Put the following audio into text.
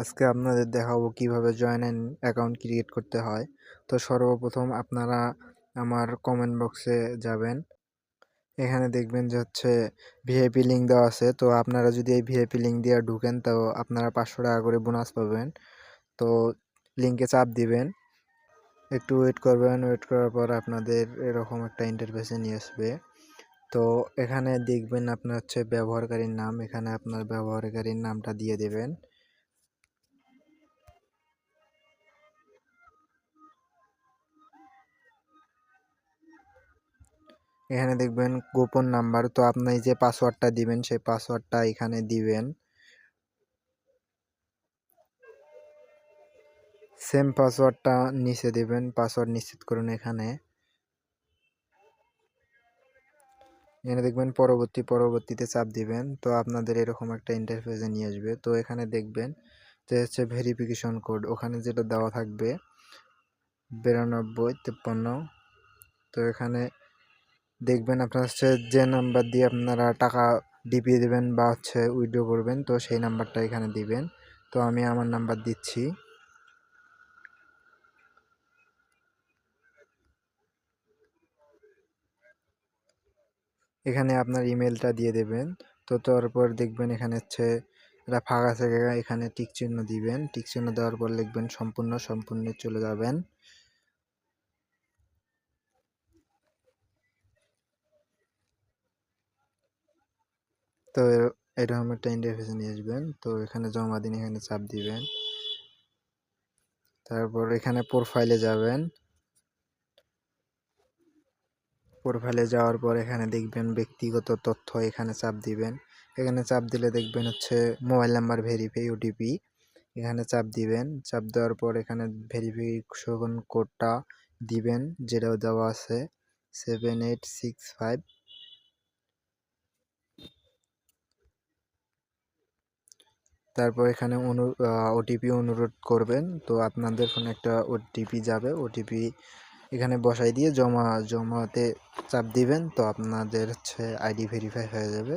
আজকে আপনাদের দেখাবো কীভাবে জয়েন অ্যাকাউন্ট ক্রিয়েট করতে হয়। তো সর্বপ্রথম আপনারা আমার কমেন্ট বক্সে যাবেন। এখানে দেখবেন যে হচ্ছে ভিআইপি লিঙ্ক দেওয়া আছে। তো আপনারা যদি এই ভিআইপি লিঙ্ক দিয়ে ঢুকেন, তো আপনারা পাঁচশো টাকা করে বোনাস পাবেন। তো লিঙ্কে চাপ দিবেন। একটু ওয়েট করবেন। ওয়েট করার পর আপনাদের এরকম একটা ইন্টারফেসে নিয়ে আসবে। তো এখানে দেখবেন আপনার হচ্ছে ব্যবহারকারীর নাম। এখানে আপনার ব্যবহারকারীর নামটা দিয়ে দেবেন। এখানে দেখবেন গোপন নাম্বার, তো আপনি যে পাসওয়ার্ডটা দিবেন, সেই পাসওয়ার্ডটা এখানে দিবেন। সেম পাসওয়ার্ডটা নিচে দিবেন পাসওয়ার্ড নিশ্চিত করুন এখানে। এখানে দেখবেন পরবর্তী, পরবর্তীতে চাপ দিবেন, তো আপনাদের এরকম একটা ইন্টারফেসে নিয়ে আসবে। তো এখানে দেখবেন যে হচ্ছে ভেরিফিকেশন কোড ওখানে যেটা দেওয়া থাকবে, বিরানব্বই, তিপ্পান্ন। তো এখানে দেখবেন আপনার হচ্ছে যে নাম্বার দিয়ে আপনারা টাকা ডিপিয়ে দেবেন বা হচ্ছে উইড্রো করবেন, তো সেই নাম্বারটা এখানে দিবেন। তো আমি আমার নাম্বার দিচ্ছি। এখানে আপনার ইমেলটা দিয়ে দেবেন। তো তারপর দেখবেন এখানে হচ্ছে এটা ফাঁকা থেকে এখানে টিক চিহ্ন দিবেন। টিক চিহ্ন দেওয়ার পর লিখবেন সম্পূর্ণ সম্পূর্ণ চলে যাবেন। তো এটা এরকম একটা ইন্টারফেসে নিয়ে আসবেন। তো এখানে জমা দিন, এখানে চাপ দিবেন। তারপর এখানে প্রোফাইলে যাবেন। প্রোফাইলে যাওয়ার পর এখানে দেখবেন ব্যক্তিগত তথ্য এখানে চাপ দিবেন। এখানে চাপ দিলে দেখবেন হচ্ছে মোবাইল নাম্বার ভেরিফাই ওটিপি এখানে চাপ দিবেন। চাপ দেওয়ার পর এখানে ভেরিফিকেশন কোডটা দিবেন, যেটাও দেওয়া আছে। সেভেন এইট সিক্স ফাইভ তারপর এখানে অনু ওটিপি অনুরোধ করবেন। তো আপনাদের ফোনে একটা ওটিপি যাবে। ওটিপি এখানে বসাই দিয়ে জমা, জমাতে চাপ দিবেন, তো আপনাদের হচ্ছে আইডি ভেরিফাই হয়ে যাবে।